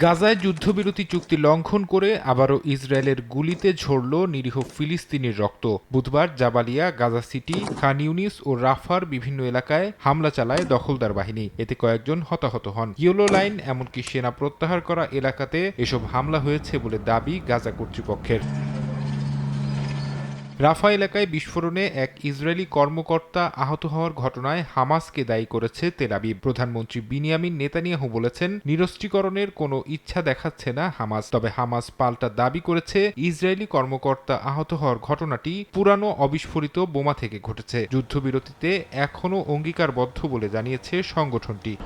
গাজায় যুদ্ধবিরতি চুক্তি লঙ্ঘন করে আবারও ইসরায়েলের গুলিতে ঝরল নিরীহ ফিলিস্তিনির রক্ত। বুধবার Jabalia, Gaza City, Khan Younis ও রাফার বিভিন্ন এলাকায় হামলা চালায় দখলদার বাহিনী। এতে কয়েকজন হতাহত হন। ইয়েলো লাইন, এমনকি সেনা প্রত্যাহার করা এলাকাতে এসব হামলা হয়েছে বলে দাবি গাজা কর্তৃপক্ষের। রাফা এলাকায় বিস্ফোরণে এক ইসরায়েলি কর্মকর্তা আহত হওয়ার ঘটনায় হামাসকে দায়ী করেছে তেলাবিব প্রধানমন্ত্রী বিনিয়ামিন নেতানিয়াহু বলেছেন, নিরস্ত্রীকরণের কোনো ইচ্ছা দেখাচ্ছে না হামাস, তবে হামাস পাল্টা দাবি করেছে ইসরায়েলি কর্মকর্তা আহত হওয়ার ঘটনাটি পুরানো অবিস্ফোরিত বোমা থেকে ঘটেছে। যুদ্ধবিরতিতে এখনও অঙ্গীকারবদ্ধ বলে জানিয়েছে সংগঠনটি।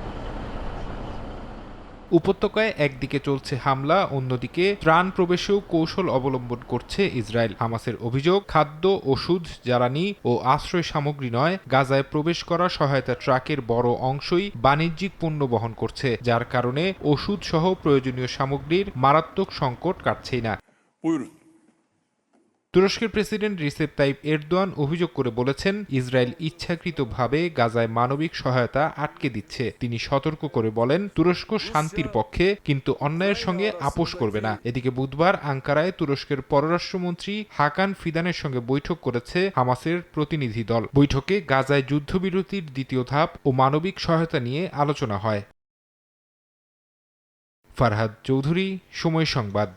উপত্যকায় একদিকে চলছে হামলা, অন্যদিকে ত্রাণ প্রবেশেও কৌশল অবলম্বন করছে ইসরায়েল হামাসের অভিযোগ, খাদ্য, ওষুধ, জ্বালানি ও আশ্রয় সামগ্রী নয়, গাজায় প্রবেশ করা সহায়তা ট্রাকের বড় অংশই বাণিজ্যিক পণ্য বহন করছে, যার কারণে ওষুধ সহ প্রয়োজনীয় সামগ্রীর মারাত্মক সংকট কাটছেই না. তুরস্কের প্রেসিডেন্ট রিসেপ তাইপ এরদোয়ান অভিযোগ করে বলেছেন, ইসরায়েল ইচ্ছাকৃতভাবে গাজায় মানবিক সহায়তা আটকে দিচ্ছে। তিনি সতর্ক করে বলেন, তুরস্ক শান্তির পক্ষে, কিন্তু অন্যায়ের সঙ্গে আপোষ করবে না। এদিকে বুধবার আঙ্কারায় তুরস্কের পররাষ্ট্রমন্ত্রী হাকান ফিদানের সঙ্গে বৈঠক করেছে হামাসের প্রতিনিধি দল। বৈঠকে গাজায় যুদ্ধবিরতির দ্বিতীয় ধাপ ও মানবিক সহায়তা নিয়ে আলোচনা হয়। ফারহাদ চৌধুরী, সময় সংবাদ।